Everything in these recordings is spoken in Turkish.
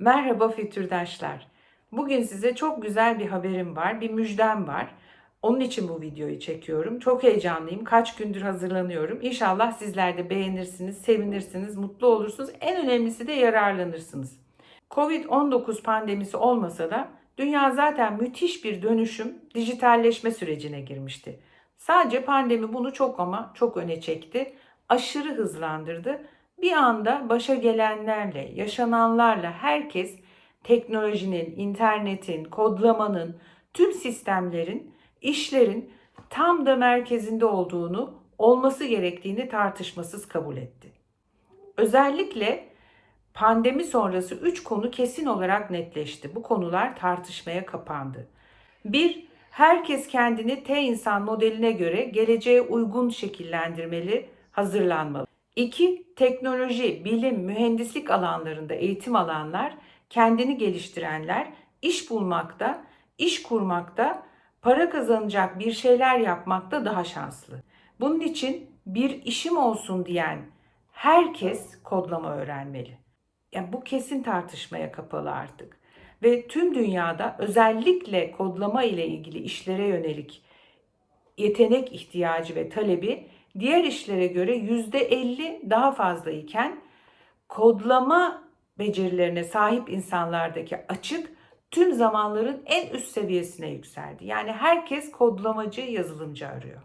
Merhaba fütürdaşlar. Bugün size çok güzel bir haberim var, bir müjdem var. Onun için bu videoyu çekiyorum. Çok heyecanlıyım. Kaç gündür hazırlanıyorum. İnşallah sizler de beğenirsiniz, sevinirsiniz, mutlu olursunuz. En önemlisi de yararlanırsınız. Covid-19 pandemisi olmasa da dünya zaten müthiş bir dönüşüm, dijitalleşme sürecine girmişti. Sadece pandemi bunu çok ama çok öne çekti. Aşırı hızlandırdı. Bir anda başa gelenlerle, yaşananlarla herkes teknolojinin, internetin, kodlamanın, tüm sistemlerin, işlerin tam da merkezinde olduğunu, olması gerektiğini tartışmasız kabul etti. Özellikle pandemi sonrası 3 konu kesin olarak netleşti. Bu konular tartışmaya kapandı. 1. Herkes kendini T insan modeline göre geleceğe uygun şekillendirmeli, hazırlanmalı. 2. Teknoloji, bilim, mühendislik alanlarında eğitim alanlar, kendini geliştirenler iş bulmakta, iş kurmakta, para kazanacak bir şeyler yapmakta daha şanslı. Bunun için bir işim olsun diyen herkes kodlama öğrenmeli. Yani bu kesin tartışmaya kapalı artık. Ve tüm dünyada özellikle kodlama ile ilgili işlere yönelik yetenek ihtiyacı ve talebi diğer işlere göre %50 daha fazla iken kodlama becerilerine sahip insanlardaki açık tüm zamanların en üst seviyesine yükseldi. Yani herkes kodlamacı, yazılımcı arıyor.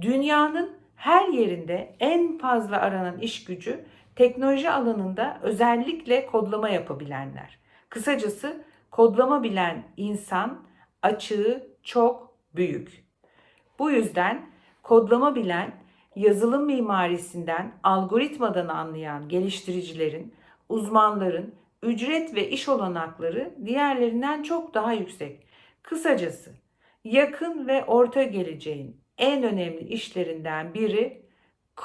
Dünyanın her yerinde en fazla aranan iş gücü teknoloji alanında özellikle kodlama yapabilenler. Kısacası kodlama bilen insan açığı çok büyük. Bu yüzden kodlama bilen, yazılım mimarisinden, algoritmadan anlayan geliştiricilerin, uzmanların ücret ve iş olanakları diğerlerinden çok daha yüksek. Kısacası yakın ve orta geleceğin en önemli işlerinden biri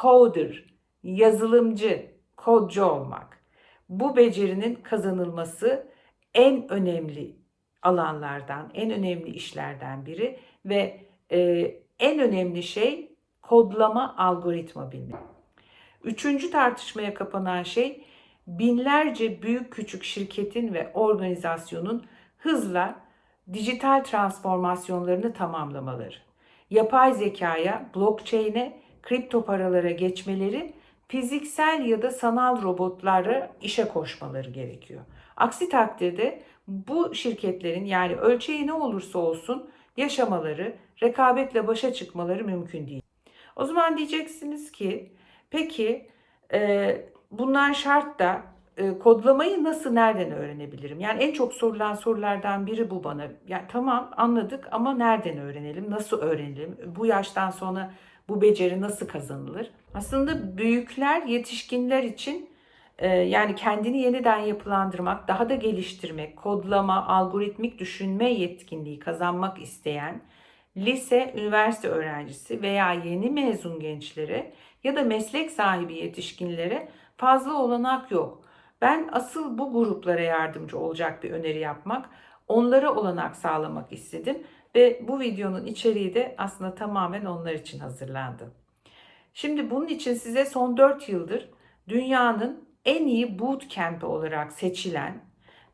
coder, yazılımcı, kodcu olmak. Bu becerinin kazanılması en önemli alanlardan, en önemli işlerden biri ve e, en önemli şey kodlama algoritma bilmek. Üçüncü tartışmaya kapanan şey binlerce büyük küçük şirketin ve organizasyonun hızla dijital transformasyonlarını tamamlamaları. Yapay zekaya, blockchain'e, kripto paralara geçmeleri, fiziksel ya da sanal robotlara işe koşmaları gerekiyor. Aksi takdirde bu şirketlerin yani ölçeği ne olursa olsun yaşamaları, rekabetle başa çıkmaları mümkün değil. O zaman diyeceksiniz ki peki e, bunlar şart da e, kodlamayı nasıl nereden öğrenebilirim? Yani en çok sorulan sorulardan biri bu bana. Yani tamam anladık ama nereden öğrenelim? Nasıl öğrenelim? Bu yaştan sonra bu beceri nasıl kazanılır? Aslında büyükler yetişkinler için yani kendini yeniden yapılandırmak, daha da geliştirmek, kodlama, algoritmik düşünme yetkinliği kazanmak isteyen lise, üniversite öğrencisi veya yeni mezun gençlere ya da meslek sahibi yetişkinlere fazla olanak yok. Ben asıl bu gruplara yardımcı olacak bir öneri yapmak, onlara olanak sağlamak istedim ve bu videonun içeriği de aslında tamamen onlar için hazırlandı. Şimdi bunun için size son 4 yıldır dünyanın en iyi bootcamp olarak seçilen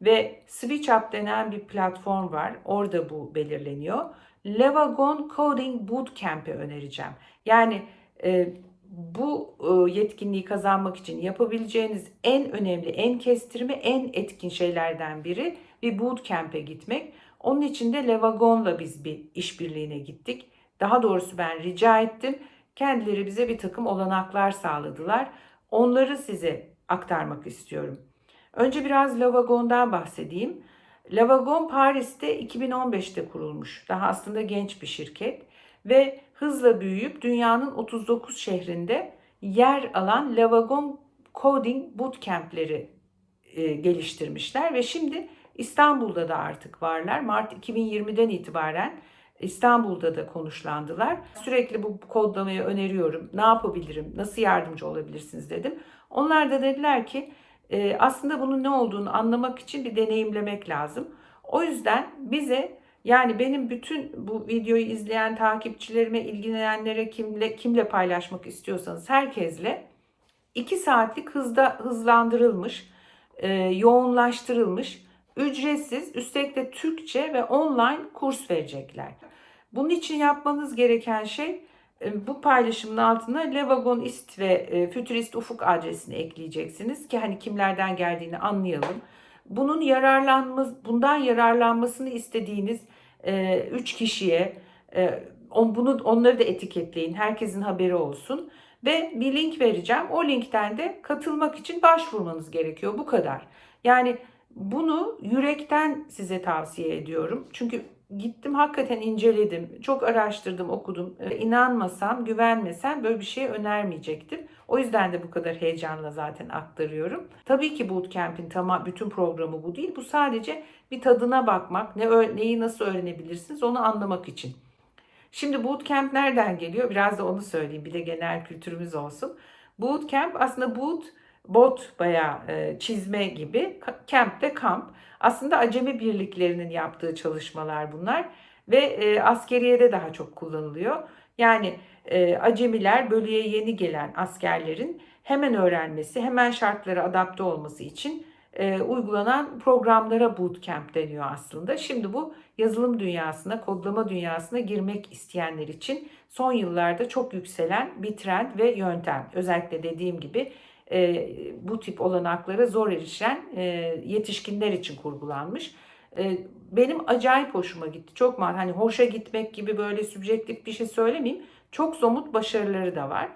ve SwitchUp denen bir platform var. Orada bu belirleniyor. Levagon Coding Bootcamp'i önereceğim. Yani e, bu e, yetkinliği kazanmak için yapabileceğiniz en önemli, en kestirme, en etkin şeylerden biri bir bootcamp'e gitmek. Onun için de Levagon'la biz bir işbirliğine gittik. Daha doğrusu ben rica ettim. Kendileri bize bir takım olanaklar sağladılar. Onları size aktarmak istiyorum. Önce biraz Lavagon'dan bahsedeyim. Lavagon Paris'te 2015'te kurulmuş. Daha aslında genç bir şirket ve hızla büyüyüp dünyanın 39 şehrinde yer alan Lavagon Coding Bootcamp'leri e, geliştirmişler ve şimdi İstanbul'da da artık varlar. Mart 2020'den itibaren İstanbul'da da konuşlandılar. Sürekli bu kodlamayı öneriyorum. Ne yapabilirim? Nasıl yardımcı olabilirsiniz dedim. Onlar da dediler ki e, aslında bunun ne olduğunu anlamak için bir deneyimlemek lazım. O yüzden bize yani benim bütün bu videoyu izleyen takipçilerime, ilgilenenlere kimle kimle paylaşmak istiyorsanız herkesle 2 saatlik hızda hızlandırılmış e, yoğunlaştırılmış, ücretsiz, üstelik de Türkçe ve online kurs verecekler. Bunun için yapmanız gereken şey bu paylaşımın altına Levagonist ve e, Futurist Ufuk adresini ekleyeceksiniz ki hani kimlerden geldiğini anlayalım. Bunun yararlanması, bundan yararlanmasını istediğiniz 3 kişiye e, on, bunu onları da etiketleyin. Herkesin haberi olsun ve bir link vereceğim. O linkten de katılmak için başvurmanız gerekiyor. Bu kadar. Yani bunu yürekten size tavsiye ediyorum. Çünkü gittim hakikaten inceledim. Çok araştırdım, okudum. Ee, inanmasam, güvenmesem böyle bir şey önermeyecektim. O yüzden de bu kadar heyecanla zaten aktarıyorum. Tabii ki bootcamp'in tamam bütün programı bu değil. Bu sadece bir tadına bakmak, ne neyi nasıl öğrenebilirsiniz onu anlamak için. Şimdi bootcamp nereden geliyor? Biraz da onu söyleyeyim. Bir de genel kültürümüz olsun. Bootcamp aslında boot bot bayağı e, çizme gibi. Camp de kamp. Aslında acemi birliklerinin yaptığı çalışmalar bunlar ve e, askeriyede daha çok kullanılıyor. Yani e, acemiler bölüye yeni gelen askerlerin hemen öğrenmesi, hemen şartlara adapte olması için e, uygulanan programlara bootcamp deniyor aslında. Şimdi bu yazılım dünyasına, kodlama dünyasına girmek isteyenler için son yıllarda çok yükselen bir trend ve yöntem. Özellikle dediğim gibi e, bu tip olanaklara zor erişen e, yetişkinler için kurgulanmış. E, benim acayip hoşuma gitti. Çok man hani hoşa gitmek gibi böyle sübjektif bir şey söylemeyeyim. Çok somut başarıları da var.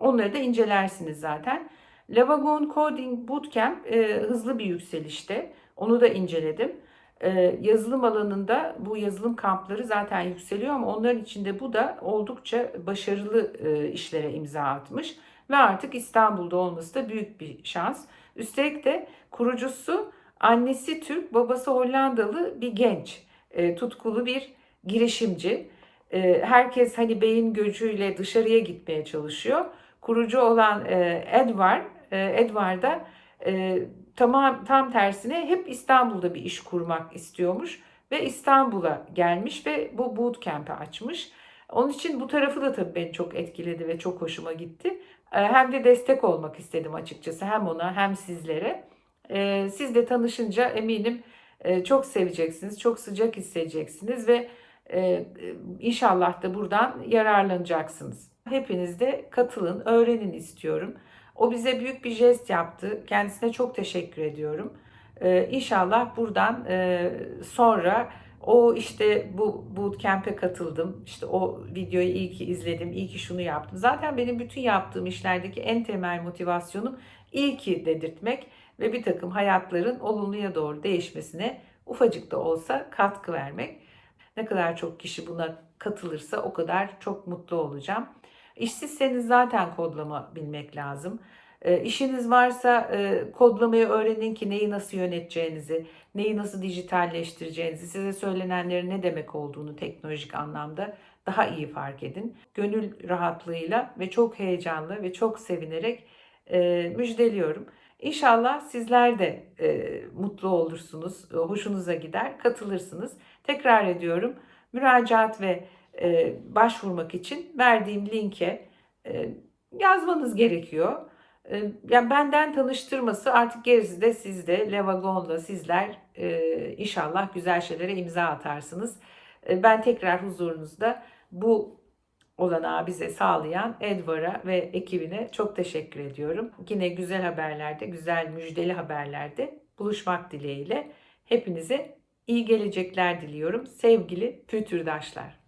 Onları da incelersiniz zaten. Lavagon Coding Bootcamp e, hızlı bir yükselişte. Onu da inceledim. E, yazılım alanında bu yazılım kampları zaten yükseliyor ama onların içinde bu da oldukça başarılı e, işlere imza atmış. Ve artık İstanbul'da olması da büyük bir şans. Üstelik de kurucusu annesi Türk, babası Hollandalı bir genç. E, tutkulu bir girişimci. E, herkes hani beyin göcüyle dışarıya gitmeye çalışıyor. Kurucu olan e, Edward, e, Edward da e, tamam tam tersine hep İstanbul'da bir iş kurmak istiyormuş ve İstanbul'a gelmiş ve bu bootcamp'i açmış. Onun için bu tarafı da tabii beni çok etkiledi ve çok hoşuma gitti. Ee, hem de destek olmak istedim açıkçası hem ona hem sizlere. Ee, siz de tanışınca eminim e, çok seveceksiniz, çok sıcak hissedeceksiniz ve e, inşallah da buradan yararlanacaksınız. Hepiniz de katılın, öğrenin istiyorum. O bize büyük bir jest yaptı. Kendisine çok teşekkür ediyorum. Ee, inşallah buradan e, sonra o işte bu bootcamp'e katıldım. İşte o videoyu iyi ki izledim. iyi ki şunu yaptım. Zaten benim bütün yaptığım işlerdeki en temel motivasyonum iyi ki dedirtmek ve bir takım hayatların olumluya doğru değişmesine ufacık da olsa katkı vermek. Ne kadar çok kişi buna katılırsa o kadar çok mutlu olacağım. İşsizseniz zaten kodlama bilmek lazım. E, işiniz varsa e, kodlamayı öğrenin ki neyi nasıl yöneteceğinizi, neyi nasıl dijitalleştireceğinizi, size söylenenlerin ne demek olduğunu teknolojik anlamda daha iyi fark edin. Gönül rahatlığıyla ve çok heyecanlı ve çok sevinerek e, müjdeliyorum. İnşallah sizler de e, mutlu olursunuz, hoşunuza gider, katılırsınız. Tekrar ediyorum, müracaat ve başvurmak için verdiğim linke yazmanız gerekiyor. E, yani benden tanıştırması artık gerisi de sizde. Levagon'la sizler e, inşallah güzel şeylere imza atarsınız. E, ben tekrar huzurunuzda bu olanağı bize sağlayan Edvar'a ve ekibine çok teşekkür ediyorum. Yine güzel haberlerde, güzel müjdeli haberlerde buluşmak dileğiyle hepinize iyi gelecekler diliyorum. Sevgili fütürdaşlar.